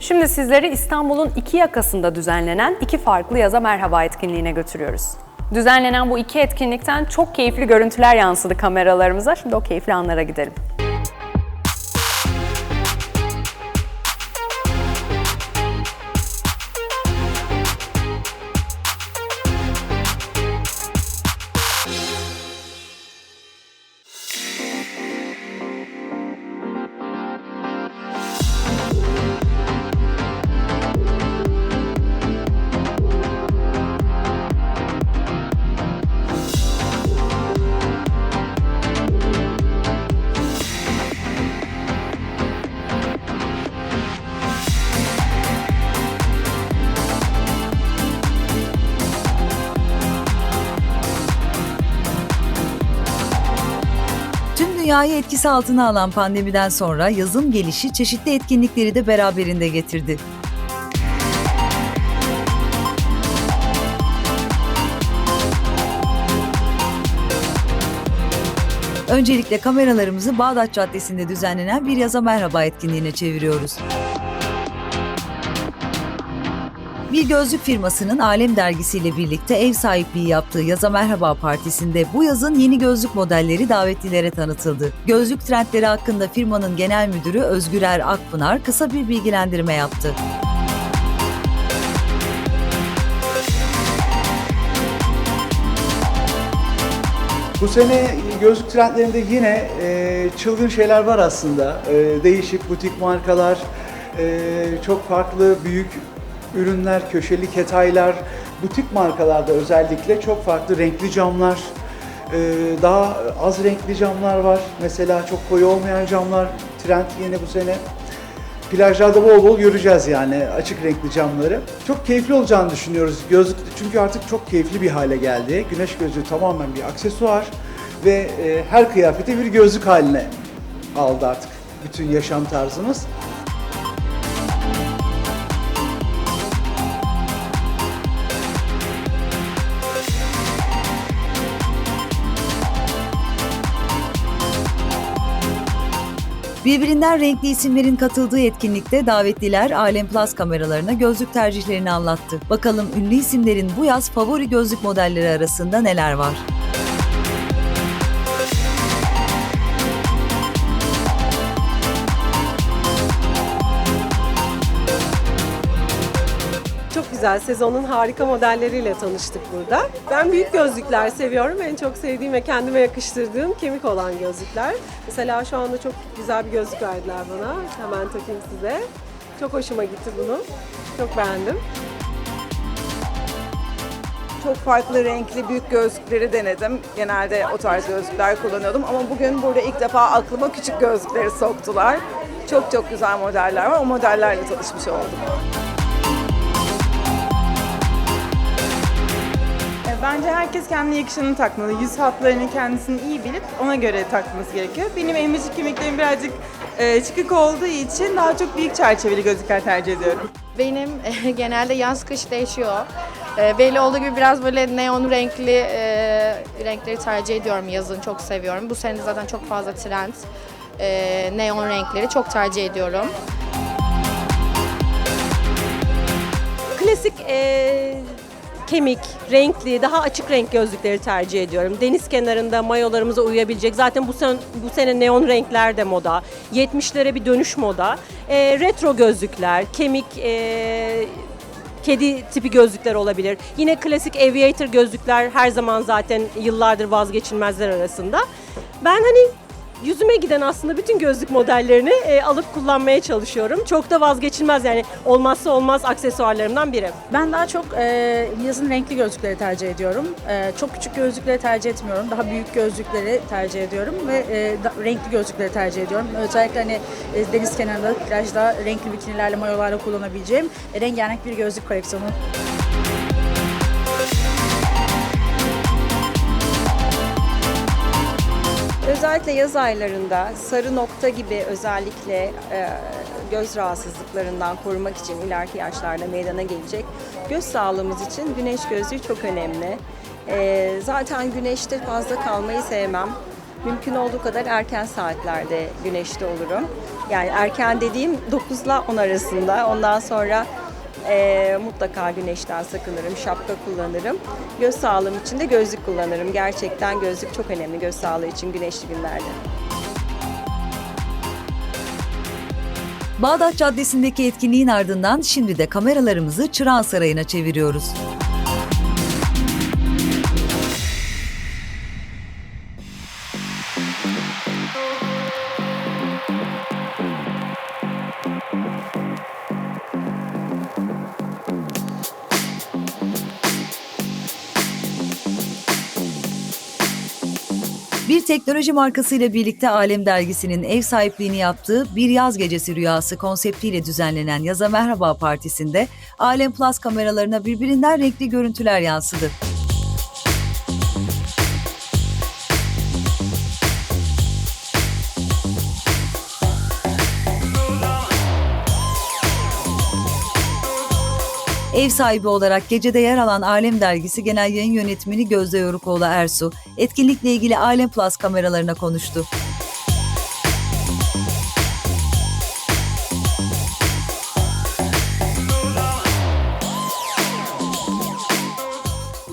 Şimdi sizleri İstanbul'un iki yakasında düzenlenen iki farklı yaza merhaba etkinliğine götürüyoruz. Düzenlenen bu iki etkinlikten çok keyifli görüntüler yansıdı kameralarımıza. Şimdi o keyifli anlara gidelim. Dünyayı etkisi altına alan pandemiden sonra yazın gelişi çeşitli etkinlikleri de beraberinde getirdi. Öncelikle kameralarımızı Bağdat Caddesi'nde düzenlenen bir yaza merhaba etkinliğine çeviriyoruz. Bir gözlük firmasının Alem dergisiyle birlikte ev sahipliği yaptığı Yaza Merhaba Partisi'nde bu yazın yeni gözlük modelleri davetlilere tanıtıldı. Gözlük trendleri hakkında firmanın genel müdürü Özgürer Akpınar kısa bir bilgilendirme yaptı. Bu sene gözlük trendlerinde yine e, çılgın şeyler var aslında. E, değişik butik markalar, e, çok farklı büyük ürünler, köşeli ketaylar, butik markalarda özellikle çok farklı renkli camlar, e, daha az renkli camlar var. Mesela çok koyu olmayan camlar trend yine bu sene. Plajlarda bol bol göreceğiz yani açık renkli camları. Çok keyifli olacağını düşünüyoruz. Gözlük çünkü artık çok keyifli bir hale geldi. Güneş gözlüğü tamamen bir aksesuar ve e, her kıyafete bir gözlük haline aldı artık bütün yaşam tarzımız. Birbirinden renkli isimlerin katıldığı etkinlikte davetliler Alem Plus kameralarına gözlük tercihlerini anlattı. Bakalım ünlü isimlerin bu yaz favori gözlük modelleri arasında neler var? Güzel. Sezonun harika modelleriyle tanıştık burada. Ben büyük gözlükler seviyorum. En çok sevdiğim ve kendime yakıştırdığım kemik olan gözlükler. Mesela şu anda çok güzel bir gözlük verdiler bana. Hemen takayım size. Çok hoşuma gitti bunu. Çok beğendim. Çok farklı renkli büyük gözlükleri denedim. Genelde o tarz gözlükler kullanıyordum ama bugün burada ilk defa aklıma küçük gözlükleri soktular. Çok çok güzel modeller var. O modellerle tanışmış oldum. Bence herkes kendine yakışanı takmalı. Yüz hatlarını kendisini iyi bilip ona göre takması gerekiyor. Benim elmacık kemiklerim birazcık e, çıkık olduğu için daha çok büyük çerçeveli gözlükler tercih ediyorum. Benim e, genelde yaz kış değişiyor. E, belli olduğu gibi biraz böyle neon renkli e, renkleri tercih ediyorum yazın çok seviyorum. Bu sene zaten çok fazla trend e, neon renkleri çok tercih ediyorum. Klasik eee, kemik, renkli, daha açık renk gözlükleri tercih ediyorum. Deniz kenarında mayolarımıza uyabilecek. Zaten bu sene, bu sene neon renkler de moda. 70'lere bir dönüş moda. Eee, retro gözlükler, kemik, eee, kedi tipi gözlükler olabilir. Yine klasik aviator gözlükler her zaman zaten yıllardır vazgeçilmezler arasında. Ben hani yüzüme giden aslında bütün gözlük modellerini e, alıp kullanmaya çalışıyorum. Çok da vazgeçilmez yani olmazsa olmaz aksesuarlarımdan biri. Ben daha çok e, yazın renkli gözlükleri tercih ediyorum. E, çok küçük gözlükleri tercih etmiyorum. Daha büyük gözlükleri tercih ediyorum ve e, da- renkli gözlükleri tercih ediyorum. Özellikle hani e, deniz kenarında, plajda renkli bikinilerle, mayolarla kullanabileceğim e, rengarenk bir gözlük koleksiyonu. Özellikle yaz aylarında sarı nokta gibi özellikle e, göz rahatsızlıklarından korumak için ileriki yaşlarda meydana gelecek göz sağlığımız için güneş gözlüğü çok önemli. E, zaten güneşte fazla kalmayı sevmem. Mümkün olduğu kadar erken saatlerde güneşte olurum. Yani erken dediğim 9 ile 10 arasında. Ondan sonra e, mutlaka güneşten sakınırım, şapka kullanırım. Göz sağlığım için de gözlük kullanırım. Gerçekten gözlük çok önemli göz sağlığı için güneşli günlerde. Bağdat Caddesi'ndeki etkinliğin ardından şimdi de kameralarımızı Çırağan Sarayı'na çeviriyoruz. Bir teknoloji markasıyla birlikte Alem Dergisi'nin ev sahipliğini yaptığı Bir Yaz Gecesi Rüyası konseptiyle düzenlenen Yaza Merhaba Partisi'nde Alem Plus kameralarına birbirinden renkli görüntüler yansıdı. Ev sahibi olarak gecede yer alan Alem Dergisi Genel Yayın Yönetmeni Gözde Yorukoğlu Ersu, etkinlikle ilgili Alem Plus kameralarına konuştu.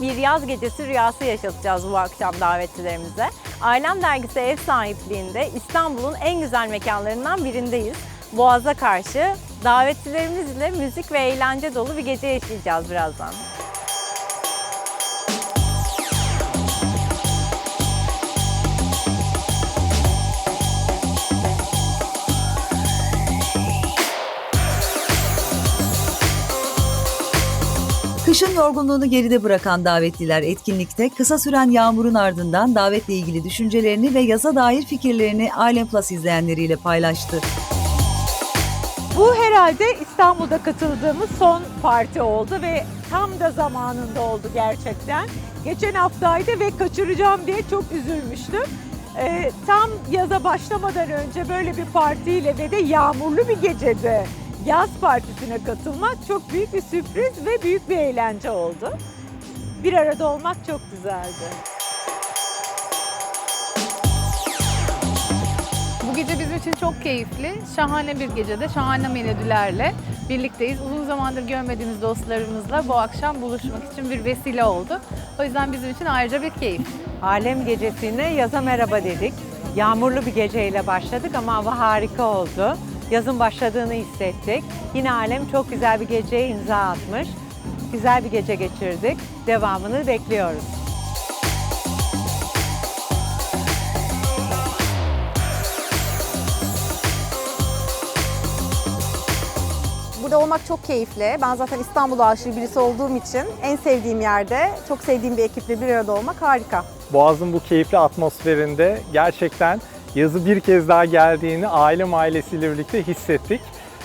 bir yaz gecesi rüyası yaşatacağız bu akşam davetlilerimize. Ailem Dergisi ev sahipliğinde İstanbul'un en güzel mekanlarından birindeyiz. Boğaz'a karşı davetlilerimizle müzik ve eğlence dolu bir gece yaşayacağız birazdan. Kışın yorgunluğunu geride bırakan davetliler etkinlikte kısa süren yağmurun ardından davetle ilgili düşüncelerini ve yaza dair fikirlerini Alem Plus izleyenleriyle paylaştı. Bu herhalde İstanbul'da katıldığımız son parti oldu ve tam da zamanında oldu gerçekten. Geçen haftaydı ve kaçıracağım diye çok üzülmüştüm. Ee, tam yaza başlamadan önce böyle bir partiyle ve de yağmurlu bir gecede yaz partisine katılmak çok büyük bir sürpriz ve büyük bir eğlence oldu. Bir arada olmak çok güzeldi. Gece bizim için çok keyifli. Şahane bir gecede, şahane melodilerle birlikteyiz. Uzun zamandır görmediğimiz dostlarımızla bu akşam buluşmak için bir vesile oldu. O yüzden bizim için ayrıca bir keyif. Alem gecesine yaza merhaba dedik. Yağmurlu bir geceyle başladık ama hava harika oldu. Yazın başladığını hissettik. Yine Alem çok güzel bir geceye imza atmış. Güzel bir gece geçirdik. Devamını bekliyoruz. Burada olmak çok keyifli. Ben zaten İstanbul aşığı birisi olduğum için en sevdiğim yerde, çok sevdiğim bir ekiple bir arada olmak harika. Boğaz'ın bu keyifli atmosferinde gerçekten yazı bir kez daha geldiğini ailem ailesiyle birlikte hissettik.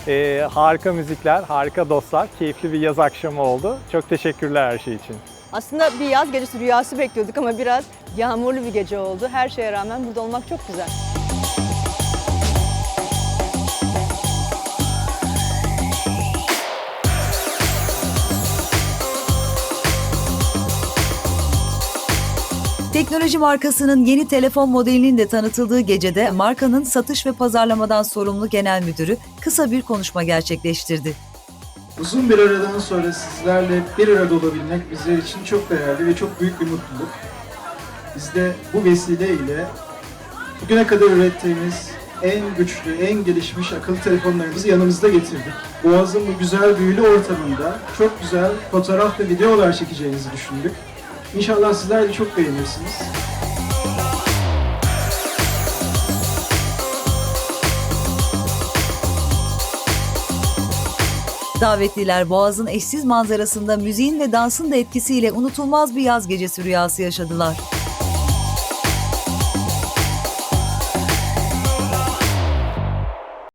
Ee, harika müzikler, harika dostlar, keyifli bir yaz akşamı oldu. Çok teşekkürler her şey için. Aslında bir yaz gecesi rüyası bekliyorduk ama biraz yağmurlu bir gece oldu. Her şeye rağmen burada olmak çok güzel. Teknoloji markasının yeni telefon modelinin de tanıtıldığı gecede markanın satış ve pazarlamadan sorumlu genel müdürü kısa bir konuşma gerçekleştirdi. Uzun bir aradan sonra sizlerle bir arada olabilmek bizler için çok değerli ve çok büyük bir mutluluk. Biz de bu vesileyle bugüne kadar ürettiğimiz en güçlü, en gelişmiş akıllı telefonlarımızı yanımızda getirdik. Boğaz'ın bu güzel büyülü ortamında çok güzel fotoğraf ve videolar çekeceğinizi düşündük. İnşallah sizler de çok beğenirsiniz. Davetliler Boğaz'ın eşsiz manzarasında müziğin ve dansın da etkisiyle unutulmaz bir yaz gecesi rüyası yaşadılar.